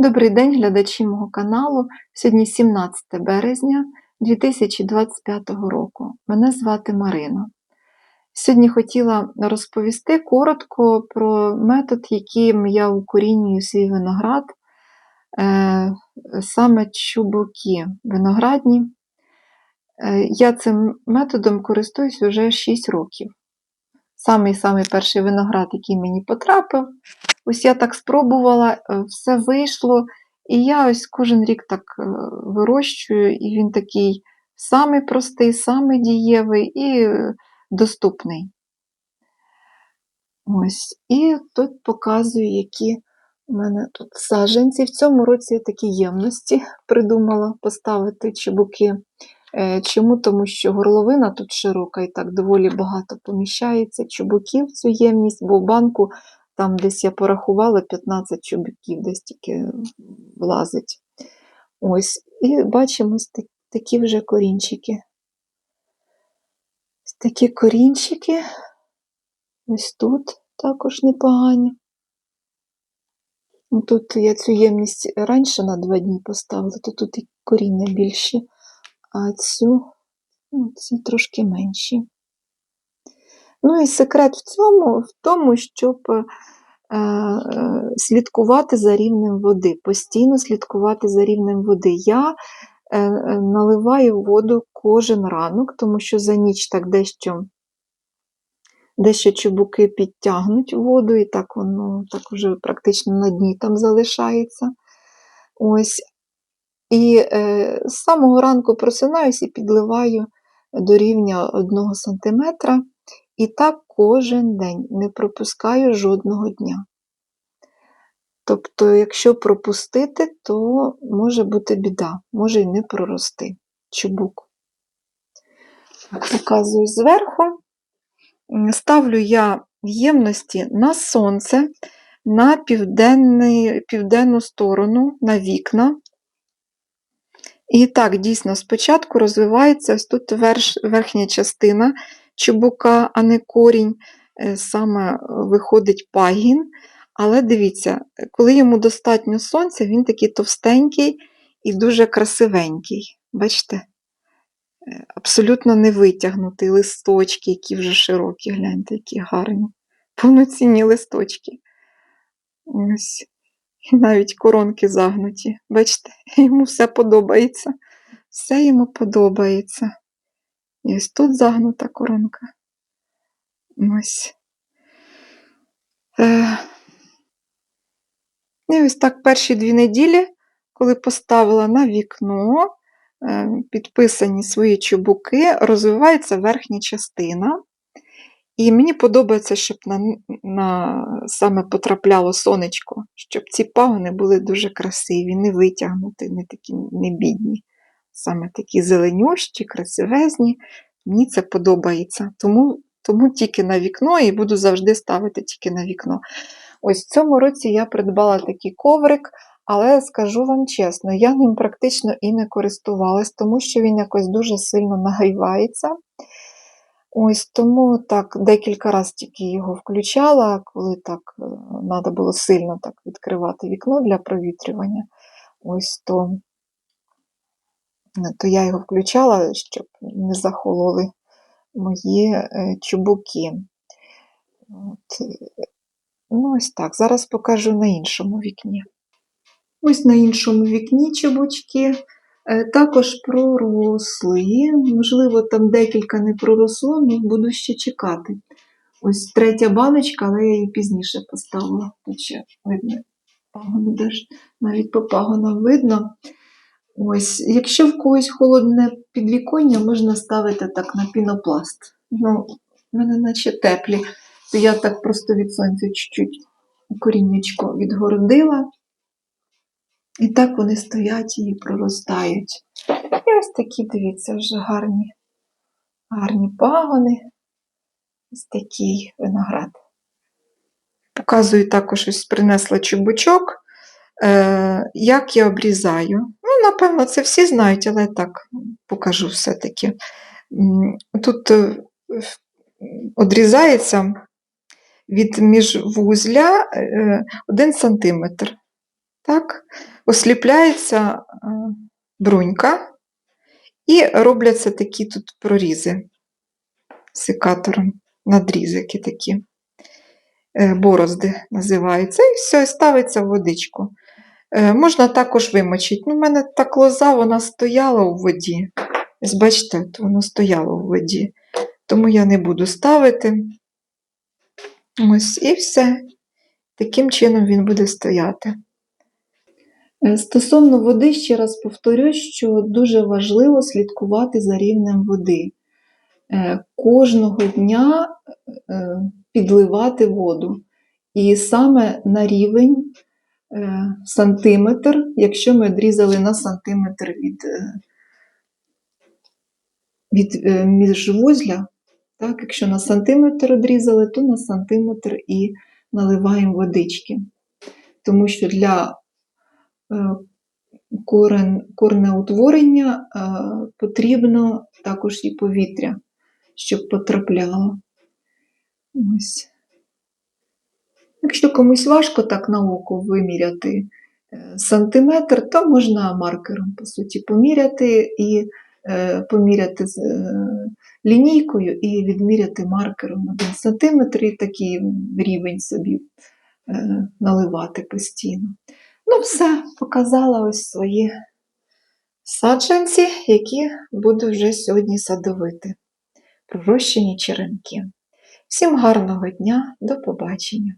Добрий день, глядачі мого каналу. Сьогодні 17 березня 2025 року. Мене звати Марина. Сьогодні хотіла розповісти коротко про метод, яким я укорінюю свій виноград, е, саме чубуки виноградні. Е, Я цим методом користуюсь вже 6 років. Самий-самий перший виноград, який мені потрапив. Ось я так спробувала, е, все вийшло. І я ось кожен рік так е, вирощую, і він такий самий простий, самий дієвий і е, доступний. Ось. І тут показую, які у мене тут саджанці. В цьому році я такі ємності придумала поставити чубуки. Е, Чому? Тому що горловина тут широка і так доволі багато поміщається чубуків в цю ємність, бо в банку там десь я порахувала 15 чубуків, десь тільки влазить. Ось. І бачимо такі вже корінчики. Такі корінчики. Ось тут також непогані. Ну, Тут я цю ємність раніше на два дні поставила, то тут і коріння більші, а цю ну, ці трошки менші. Ну і секрет в цьому, в тому, щоб е, е, слідкувати за рівнем води, постійно слідкувати за рівнем води. Я е, наливаю воду кожен ранок, тому що за ніч так дещо, дещо чубуки підтягнуть воду, і так воно так вже практично на дні там залишається. Ось. І е, з самого ранку просинаюсь і підливаю до рівня 1 см. І так кожен день не пропускаю жодного дня. Тобто, якщо пропустити, то може бути біда, може й не прорости чубук. Показую зверху. Ставлю я ємності на сонце, на південну сторону, на вікна. І так, дійсно, спочатку розвивається ось тут верхня частина чубука, а не корінь, е, саме виходить пагін. Але дивіться, коли йому достатньо сонця, він такий товстенький і дуже красивенький. Бачите? Е, Абсолютно не витягнутий листочки, які вже широкі, гляньте, які гарні. Повноцінні листочки. Ось. І навіть коронки загнуті. Бачите, йому все подобається. Все йому подобається. І ось тут загнута коронка. Ось. Е, І ось так перші дві неділі, коли поставила на вікно, е, підписані свої чубуки, розвивається верхня частина. І мені подобається, щоб на, на саме потрапляло сонечко, щоб ці пагони були дуже красиві, не витягнуті, не такі не бідні. Саме такі зеленющі, красивезні. Мені це подобається. Тому, тому тільки на вікно і буду завжди ставити тільки на вікно. Ось в цьому році я придбала такий коврик, але скажу вам чесно, я ним практично і не користувалась, тому що він якось дуже сильно нагрівається. Ось тому так декілька разів тільки його включала, коли так треба було сильно так відкривати вікно для провітрювання. Ось то, то я його включала, щоб не захололи мої е, чубуки. От. е, Ну, ось так. Зараз покажу на іншому вікні. Ось на іншому вікні чубучки е, також проросли. Можливо, там декілька не проросло, але буду ще чекати. Ось третя баночка, але я її пізніше поставила. Ще видно навіть по пагонам видно. Ось, якщо в когось холодне підвіконня, можна ставити так на пінопласт. Ну, в мене наче теплі, то я так просто від сонця чуть-чуть коріннячко відгородила. І так вони стоять і проростають. І ось такі, дивіться, вже гарні, гарні пагони. Ось такий виноград. Показую також ось принесла чубучок. Е, як я обрізаю. Напевно, це всі знають, але так покажу все-таки. Тут е, одрізається від міжвузля 1 см. Так, осліпляється е, брунька і робляться такі тут прорізи секатором, надрізики такі, е, борозди називаються, і все, і ставиться в водичку. Е, Можна також вимочити. Ну, У мене так лоза, вона стояла у воді. Бачите, воно стояло у воді. Тому я не буду ставити. Ось і все. Таким чином він буде стояти. Е, Стосовно води, ще раз повторюсь, що дуже важливо слідкувати за рівнем води. Е, Кожного дня підливати воду. І саме на рівень сантиметр, якщо ми відрізали на сантиметр від, е, від е, міжвузля, так, якщо на сантиметр відрізали, то на сантиметр і наливаємо водички. Тому що для е, корен, корнеутворення е, потрібно також і повітря, щоб потрапляло. Ось. Якщо комусь важко так на око виміряти е, сантиметр, то можна маркером, по суті, поміряти і е, поміряти з е, лінійкою і відміряти маркером 1 сантиметр і такий рівень собі наливати постійно. Ну, все, показала ось свої саджанці, які буду вже сьогодні садовити. Пророщені черенки. Всім гарного дня, до побачення!